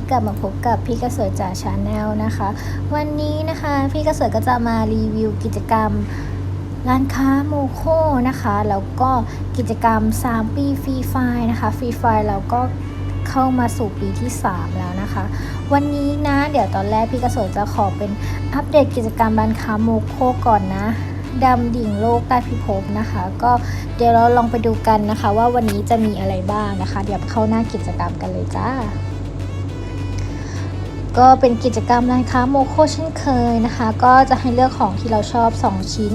นี้กลับมาพบกับพี่กระสวยจากชาแนลนะคะ วันนี้นะคะพี่กระสวยก็จะมารีวิวกิจกรรมร้านค้าโมโคนะคะ แล้วก็กิจกรรม 3 ปีฟรีไฟนะคะฟรีไฟเราก็เข้ามาสู่ปีที่ 3 แล้วนะคะ วันนี้นะ เดี๋ยวตอนแรกพี่กระสวยจะขอเป็นอัปเดตกิจกรรมร้านค้าโมโคก่อนนะดำดิ่งโลกใต้พิภพนะคะ ก็เดี๋ยวเราลองไปดูกันนะคะ ว่าวันนี้จะมีอะไรบ้างนะคะ เดี๋ยวเข้าหน้ากิจกรรมกันเลยจ้า ก็เป็นกิจกรรมร้านค้าโมโคเช่นเคยนะคะ ก็จะให้เลือกของที่เราชอบ 2 ชิ้น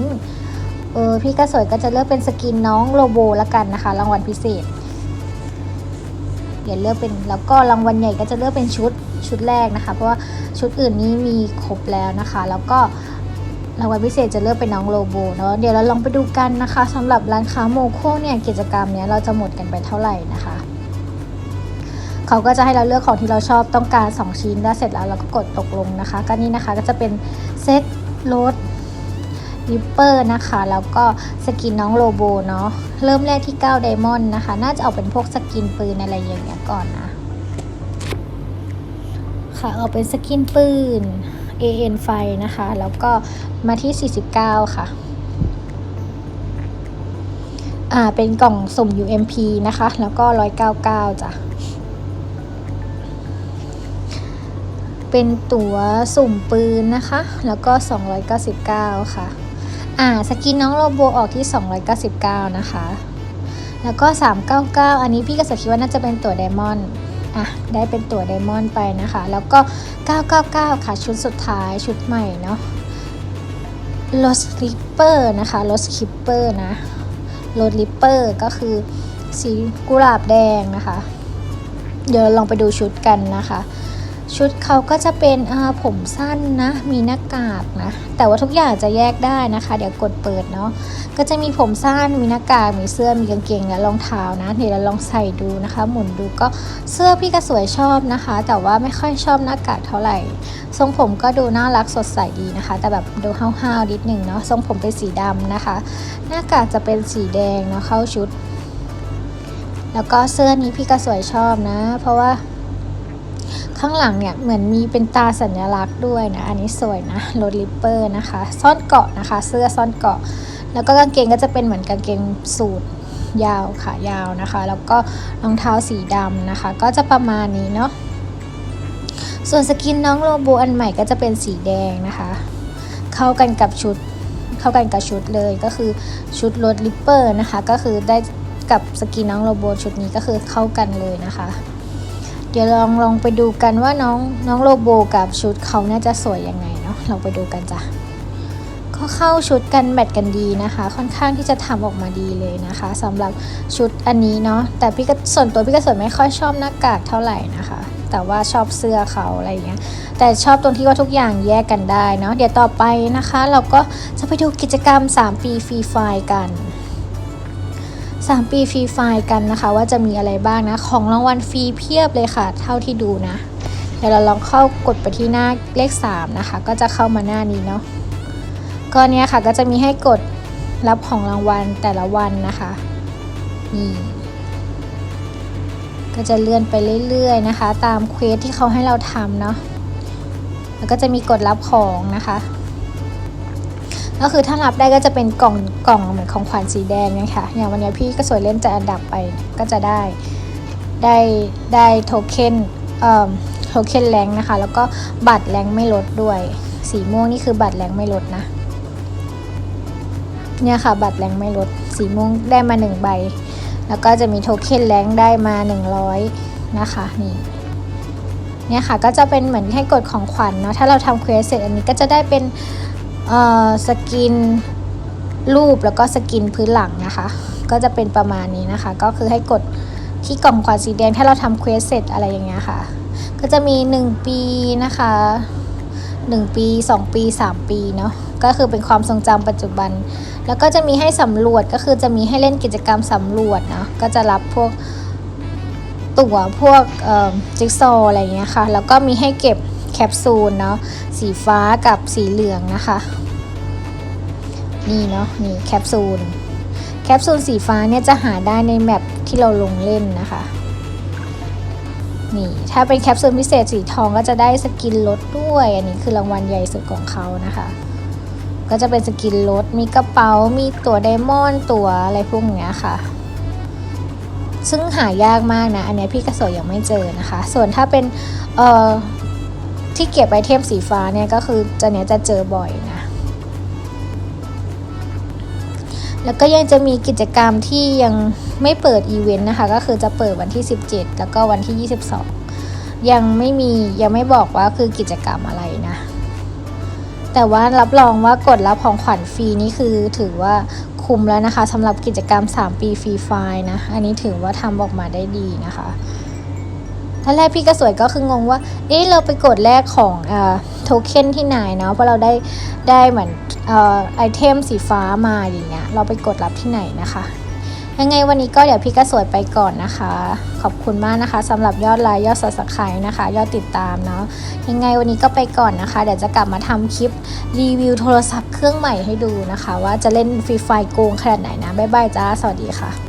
เออพี่กระสวยก็จะเลือกเป็นสกินน้องโลโบละกันนะคะ รางวัลพิเศษเดี๋ยวเลือกเป็นแล้วก็รางวัลใหญ่ก็จะเลือกเป็นชุดชุดแรกนะคะ เพราะว่าชุดอื่นนี้มีครบแล้วนะคะ แล้วก็รางวัลพิเศษจะเลือกเป็นน้องโลโบเนาะเดี๋ยวเราลองไปดูกันนะคะสำหรับร้านค้าโมโคเนี่ยกิจกรรมเนี้ยเราจะหมดกันไปเท่าไหร่นะคะ เขาก็จะให้เราเลือกของที่เราชอบต้องการ 2 ชิ้นแล้วเสร็จแล้วเราก็กดตกลงนะคะ ก็นี่นะคะก็จะเป็นเซตรถริปเปอร์นะคะ แล้วก็สกินน้องโลโบเนาะเริ่มแรกที่9ไดมอนด์นะคะ น่าจะเอาเป็นพวกสกินปืนอะไรอย่างเงี้ยก่อนนะ ค่ะเอาเป็นสกินปืน AN ไฟนะคะ แล้วก็มาที่ 49 ค่ะอ่าเป็นกล่องสุ่ม UMP นะคะ แล้วก็ 199จ้ะ เป็นตั๋วสุ่มปืนนะคะ แล้วก็ 299 ค่ะ อ่า สกินน้องโรโบออกที่ 299 นะคะ แล้วก็ 399 อันนี้พี่ก็สคิดว่าน่าจะเป็นตั๋วไดมอนด์อะ ได้เป็นตั๋วไดมอนด์ไปนะคะ แล้วก็ 999 ค่ะ ชุดสุดท้ายชุดใหม่เนาะ Lost Clipper นะคะ Lost Clipper นะ Lost Clipper ก็คือสีกุหลาบแดงนะคะ เดี๋ยวลองไปดูชุดกันนะคะ ชุดเขาก็จะเป็นผมสั้นนะ มีหน้ากากนะ แต่ว่าทุกอย่างจะแยกได้นะคะ เดี๋ยวกดเปิดเนาะ ก็จะมีผมสั้น มีหน้ากาก มีเสื้อ มีกางเกงและรองเท้านะเดี๋ยวเราลองใส่ดูนะคะ หมุนดูก็เสื้อพี่ก็สวยชอบนะคะ แต่ว่าไม่ค่อยชอบหน้ากากเท่าไหร่ ทรงผมก็ดูน่ารักสดใสดีนะคะ แต่แบบดูห้าวๆนิดหนึ่งเนาะ ทรงผมเป็นสีดำนะคะ หน้ากากจะเป็นสีแดงเนาะเข้าชุด แล้วก็เสื้อนี้พี่ก็สวยชอบนะ เพราะว่า ข้างหลังเนี่ยเหมือนมีเป็นตาสัญลักษณ์ด้วยนะ อันนี้สวยนะโรดลิปเปอร์นะคะ ซ่อนเกาะนะคะ เสื้อซ่อนเกาะ แล้วก็กางเกงก็จะเป็นเหมือนกางเกงสูทยาวขายาวนะคะ แล้วก็รองเท้าสีดำนะคะ ก็จะประมาณนี้เนาะส่วนสกินน้องโลโบอันใหม่ก็จะเป็นสีแดงนะคะ เข้ากันกับชุดเข้ากันกับชุดเลยก็คือชุดรดลิปเปอร์นะคะ ก็คือได้กับสกินน้องโลโบชุดนี้ก็คือเข้ากันเลยนะคะ ดี๋ยวลองลองไปดูกันว่าน้องน้องโลโบกับชุดเขาน่าจะสวยยังไงเนาะเราไปดูกันจ้ะก็เข้าชุดกันแมทกันดีนะคะ ค่อนข้างที่จะทำออกมาดีเลยนะคะสำหรับชุดอันนี้เนาะแต่พี่ก็ส่วนตัวพี่ก็ส่วนไม่ค่อยชอบหน้ากากเท่าไหร่นะคะ แต่ว่าชอบเสื้อเขาอะไรอย่างเงี้ยแต่ชอบตรงที่ว่าทุกอย่างแยกกันได้เนาะเดี๋ยวต่อไปนะคะ เราก็จะไปดูกิจกรรม 3 ปีฟรีไฟล์กัน 3 ปีฟรีไฟล์กันนะคะ ว่าจะมีอะไรบ้างนะ ของรางวัลฟรีเพียบเลยค่ะ เท่าที่ดูนะ เดี๋ยวเราลองเข้ากดไปที่หน้าเลข 3 นะคะ ก็จะเข้ามาหน้านี้เนาะก็เนี้ยค่ะก็จะมีให้กดรับของรางวัลแต่ละวันนะคะนี่ก็จะเลื่อนไปเรื่อยๆนะคะ ตามเควสที่เขาให้เราทำเนาะแล้วก็จะมีกดรับของนะคะ ก็คือถ้ารับได้ก็จะเป็นกล่องกล่องเหมือนของขวัญสีแดงเนี่ยค่ะอย่างวันนี้พี่ก็สวยเล่นจะอันดับไปก็จะได้ได้ได้โทเค็นเอ่อโทเค็นแรงนะคะ แล้วก็บัตรแรงไม่ลดด้วย สีม่วงนี่คือบัตรแรงไม่ลดนะ เนี่ยค่ะบัตรแรงไม่ลด สีม่วงได้มา 1 ใบ แล้วก็จะมีโทเค็นแรงได้มา 100 นะคะนี่เนี่ยค่ะก็จะเป็นเหมือนให้กดของขวัญเนาะถ้าเราทำเควสเสร็จอันนี้ก็จะได้เป็น สกินรูปแล้วก็สกินพื้นหลังนะคะ ก็จะเป็นประมาณนี้นะคะ ก็คือให้กดที่กล่องขวาสีแดงถ้าเราทำเควสเสร็จอะไรอย่างเงี้ยค่ะ ก็จะมี 1 ปีนะคะ 1 ปี 2 ปี 3 ปีเนาะก็คือเป็นความทรงจำปัจจุบัน แล้วก็จะมีให้สำรวจก็คือจะมีให้เล่นกิจกรรมสำรวจเนาะก็จะรับพวกตั๋วพวกจิ๊กซออะไรเงี้ยค่ะ แล้วก็มีให้เก็บ แคปซูลเนาะสีฟ้ากับสีเหลืองนะคะ นี่เนาะนี่แคปซูลแคปซูลสีฟ้าเนี่ยจะหาได้ในแมปที่เราลงเล่นนะคะนี่ถ้าเป็นแคปซูลพิเศษสีทองก็จะได้สกินลดด้วย อันนี้คือรางวัลใหญ่สุดของเขานะคะ ก็จะเป็นสกินลดมีกระเป๋ามีตัวไดมอนด์ตัวอะไรพวกเนี้ยค่ะ ซึ่งหายากมากนะ อันนี้พี่กระโสยังไม่เจอนะคะ ส่วนถ้าเป็นเอ่อ ที่เก็บไอเทมสีฟ้าเนี่ยก็คือจะเนี้ยจะเจอบ่อยนะ แล้วก็ยังจะมีกิจกรรมที่ยังไม่เปิดอีเวนต์นะคะ ก็คือจะเปิดวันที่ 17 แล้วก็วันที่ 22 ยังไม่มียังไม่บอกว่าคือกิจกรรมอะไรนะ แต่ว่ารับรองว่ากดรับของขวัญฟรีนี่คือถือว่าคุ้มแล้วนะคะสำหรับกิจกรรม 3 ปีฟรีไฟล์นะ อันนี้ถือว่าทำออกมาได้ดีนะคะ ท่านแรกพี่ก็สวยก็คืองงว่า เอ๊ะเราไปกดแลกของโทเค็นที่ไหนเนาะเพราะเราได้ได้เหมือนเอ่อไอเทมสีฟ้ามาอย่างเงี้ยเราไปกดรับที่ไหนนะคะยังไงวันนี้ก็เดี๋ยวพี่ก็สวยไปก่อนนะคะ ขอบคุณมากนะคะสำหรับยอดไลค์ยอด subscribe นะคะ ยอดติดตามเนาะยังไงวันนี้ก็ไปก่อนนะคะ เดี๋ยวจะกลับมาทำคลิปรีวิวโทรศัพท์เครื่องใหม่ให้ดูนะคะ ว่าจะเล่นฟรีไฟโกงขนาดไหนนะบ๊ายบายจ้าสวัสดีค่ะ